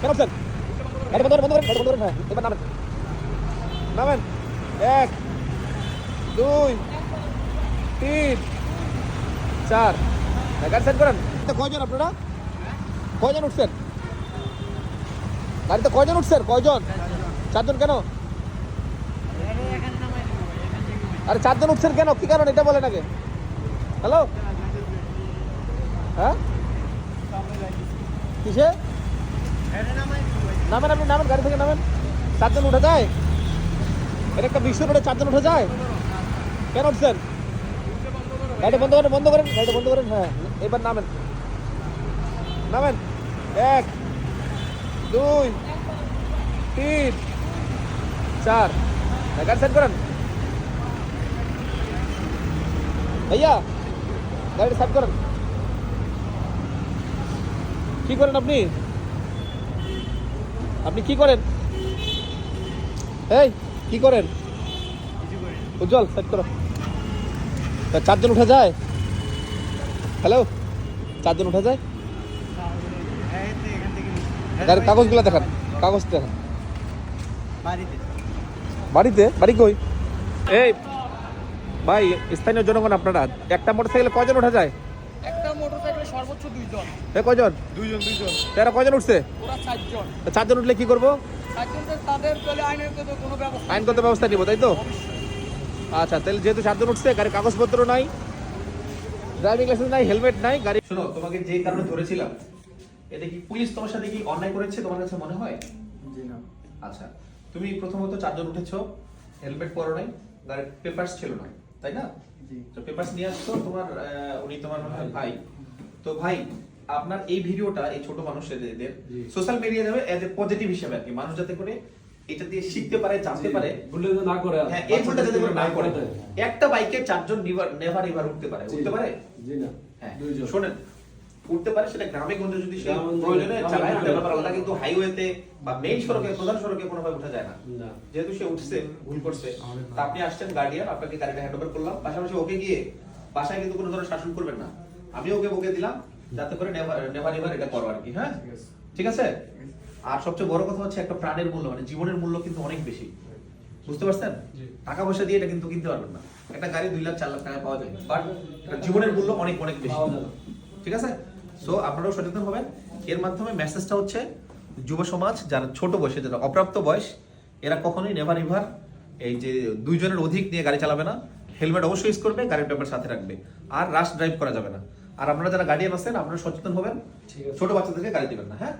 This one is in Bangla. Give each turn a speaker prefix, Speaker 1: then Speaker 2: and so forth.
Speaker 1: কেন স্যার গাড়ি বন্ধ করেন বন্ধ করেন গাড়ি বন্ধ করেন হ্যাঁ এবার নামেন নামেন এক দুই তিন চার গাড়ি সেট করেন কয়জন আপনারা কয়জন উঠছেন গাড়িতে কয়জন উঠছেন কয়জন চারজন কেন আরে চারজন উঠছেন কেন কি কারণ এটা বলেন আগে হ্যালো হ্যাঁ কিসে নামেন আপনি নামেন গাড়ি থেকে নামেন। চারজন উঠে যায়। এটা একটা বিশ্ব রোডে চারজন উঠে যায়। কেন উঠছেন? গাড়ি বন্ধ করেন বন্ধ করেন গাড়ি বন্ধ করেন হ্যাঁ এবার নামেন। নামেন। এক দুই তিন চার। হ্যাঁ, গাড়ি সেট করেন। ভাইয়া গাড়ি সেট করেন। কি করেন আপনি? আপনি কি করেন? এই কি করেন? উজ্জ্বল সেট করো। তা চারজন উঠে যায়? হ্যালো চারজন উঠে যায়? গাড়ির কাগজগুলো দেখান কাগজ দেখান। বাড়িতে। বাড়ি কই? এই ভাই স্থানীয় জনগণ আপনারা একটা মোটর সাইকেলে কয়জন উঠে যায়?
Speaker 2: মোটরসাইকেলে সর্বোচ্চ দুইজন।
Speaker 1: এ কয়জন?
Speaker 2: দুইজন দুইজন।
Speaker 1: তেরো কয়জন উঠছে?
Speaker 2: ওরা চারজন।
Speaker 1: চারজন উঠলে কি করব?
Speaker 2: তাদের চলে আইনের কোনো ব্যবস্থা
Speaker 1: আইনগত ব্যবস্থা নিব তাই তো? আচ্ছা তাহলে যেহেতু চারজন উঠছে গাড়ির কাগজপত্র নাই ড্রাইভিং লাইসেন্স নাই হেলমেট নাই গাড়ি
Speaker 3: শোনো তোমাকে যে কারণে ধরেছিলাম এটা কি পুলিশ তোমার সাথে কি অন্যায় করেছে তোমার কাছে মনে হয়?
Speaker 2: জি না।
Speaker 3: আচ্ছা তুমি প্রথমত চারজন উঠেছো হেলমেট পরো নাই গাড়ির পেপারস ছিল না তাই না?
Speaker 2: জি।
Speaker 3: তো পেপারস নিয়ে আসছো তোমার আহ, উনি তোমার মনে হয় ভাই। তো ভাই আপনার এই ভিডিওটা এই ছোট মানুষদের সোশ্যাল মিডিয়া যাবে এজ এ পজিটিভ হিসেবে আর কি। মানুষ যাতে করে এটা দিয়ে শিখতে পারে জানতে পারে।
Speaker 4: ভুলে তো না করে
Speaker 3: হ্যাঁ এই ভুলটা যাতে করে না করে। একটা বাইকে চারজন নেভার নেভার উঠতে পারে। উঠতে পারে?
Speaker 4: জি না
Speaker 3: হ্যাঁ
Speaker 4: দুইজন।
Speaker 3: শোনেন উঠতে পারে সেটা গ্রামে গঞ্জে যদি সে প্রয়োজনে চালায় উঠতে ব্যাপার আলাদা কিন্তু হাইওয়েতে বা মেইন সড়কে প্রধান সড়কে কোনোভাবে উঠা যায় না।
Speaker 4: না।
Speaker 3: যেহেতু সে উঠছে ভুল করছে। তা আপনি আসছেন গার্ডিয়ান আপনাকে গাড়িটা হ্যান্ড ওভার করলাম। পাশাপাশি ওকে গিয়ে বাসায় কিন্তু কোনো ধরনের শাসন করবেন না। আমি ওকে বকে দিলাম যাতে করে নেভার নেভার নেভার এটা করো আর কি হ্যাঁ? ঠিক আছে। আর সবচেয়ে বড় কথা হচ্ছে একটা প্রাণের মূল্য মানে জীবনের মূল্য কিন্তু অনেক বেশি। বুঝতে পারছেন? টাকা পয়সা দিয়ে এটা কিন্তু কিনতে পারবেন না। একটা গাড়ি দুই লাখ চার লাখ টাকা পাওয়া যায় বাট জীবনের মূল্য অনেক অনেক বেশি। ঠিক আছে? সো আপনারাও সচেতন হবেন। এর মাধ্যমে মেসেজটা হচ্ছে যুব সমাজ যারা ছোট বয়সে যারা অপ্রাপ্ত বয়স এরা কখনোই নেভার ইভার এই যে দুইজনের অধিক নিয়ে গাড়ি চালাবে না। হেলমেট অবশ্যই ইউজ করবে গাড়ির পেপার সাথে রাখবে। আর রাশ ড্রাইভ করা যাবে না। আর আপনারা যারা গার্ডিয়ান আছেন আপনারা সচেতন হবেন। ছোট বাচ্চাদেরকে গাড়ি দেবেন না হ্যাঁ?